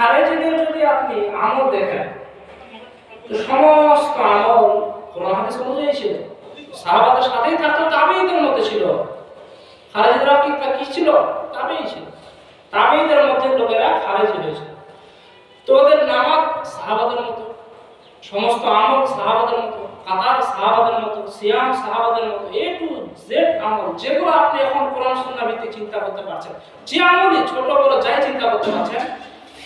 খারেজিদের যদি আপনি আমল দেখেন, তো সমস্ত আমল কোরআন হাদিস অনুযায়ী ছিল। সাহাবাদের সাথেই থাকতো তাবেঈদের মধ্যে ছিল। খারেজিরা কি কি ছিল? তাবেই ছিল। তাবেঈদের মধ্যে লোকেরা খারেজি হয়েছিল তো ওদের নামাজ সাহাবাদের মতো, সমস্ত আমল সাহাবাদের মতো, কাতার সাহাবাদের মতো, সিয়াম সাহাবাদের মতো, এ টু জেড আমল, যেগুলো আপনি এখন কোরআন, সুন্নাহ ভিত্তিক চিন্তা করতে পারছেন। যে আমলই ছোট বড় যাই চিন্তা করতে পারছেন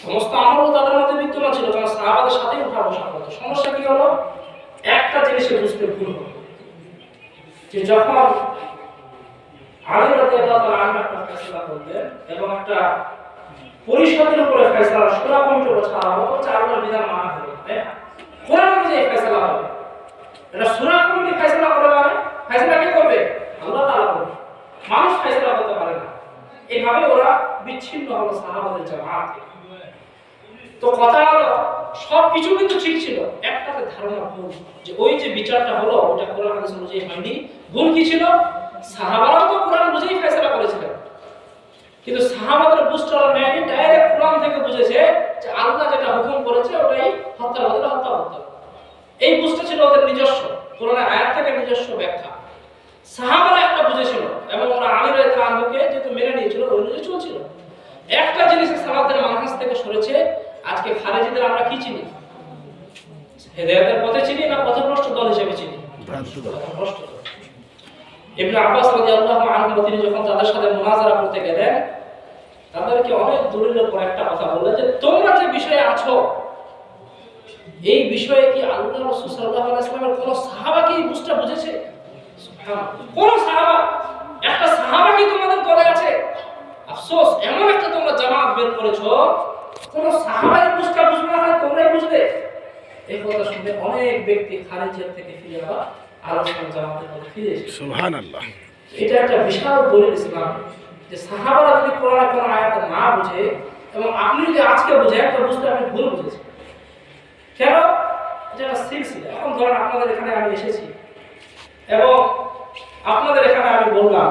সমস্ত আমলও তাদের মধ্যে বিদ্যমান ছিল, কারণ সাহাবাদের সাথেই উঠা বসা করতো সমস্যা কি হলো? একটা জিনিসে বুঝতে ভুল যে যখন ফয়সালা করতেন এবং একটা পরিষদের উপরে ফয়সালা সুরা উপর ছাড়া হলো হচ্ছে বিধান মানা না? কোরআন অনুযায়ী ফয়সালা হবে? এটা সুরা কমিটি ফয়সালা করে মানে? ফয়সালা কে করবে? আল্লাহ তাআলা করবে। মানুষ ফয়সালা করতে পারে না। এইভাবে ওরা বিচ্ছিন্ন হলো সাহাবাদের জামাত। তো কথা হলো সব কিছু কিন্তু ঠিক ছিল। একটাতে ধারণা ভুল, যে ওই যে বিচারটা হলো, ওটা কোরআন হাদিস অনুযায়ী হয়নি। ভুল কি ছিল? সাহাবারাও তো কোরআন বুঝেই ফেসলা করেছিলেন। কিন্তু সাহাবাদের বুঝতে নেয়নি ডাইরেক্ট কোরআন থেকে বুঝেছে যে আল্লাহ যেটা হুকুম করেছে, ওটাই হত্যার বদলে হত্যা হত্যা এই বুঝতে ছিল ওদের নিজস্ব। কোরআনের আয়াত থেকে নিজস্ব ব্যাখ্যা। সাহাবারা একটা বুঝেছিল, এবং ওরা আমির আনহুকে যেহেতু মেনে নিয়েছিল, ওই অনুযায়ী চলছিল। একটা জিনিসের সালাদের মানহাজ থেকে সরেছে খারেজিদের আমরা কি চিনি? হেদায়তের পথে চিনি না পথভ্রষ্ট দল হিসেবে চিনি? পথভ্রষ্ট। ইবনে আব্বাস রাদিয়াল্লাহু আনহু তিনি যখন তাদের সাথে মুনাজারা করতে গেলেন তাদেরকে অনেক দলিলের পর একটা কথা বললেন যে তোমরা যে বিষয়ে আছো এই বিষয়ে কি আল্লাহ রাসূল সাল্লাল্লাহু আলাইহি ওয়াসাল্লামের কোন সাহাবা কি বুঝটা বুঝেছে? কোন সাহাবা একটা সাহাবা কি তোমাদের দলে আছে? আফসোস এমন একটা তোমরা জামাত বের করেছ কোন সাহাবাই বুঝটা বুঝবে না তোমরাই বুঝবে। এই কথা শুনে অনেক ব্যক্তি খারিজের থেকে ফিরে আবার আলোচনা জামাতের মধ্যে ফিরে এসেছে। এটা একটা বিশাল দলিল ইসলাম যে সাহাবারা যদি কোরআন কোন আয়াত না বুঝে এবং আপনি যদি আজকে বুঝেন তো বুঝতে আপনি ভুল বুঝেছেন। কেন? এটা একটা সিলসিলা। এখন ধরেন আপনাদের এখানে আমি এসেছি এবং আপনাদের এখানে আমি বললাম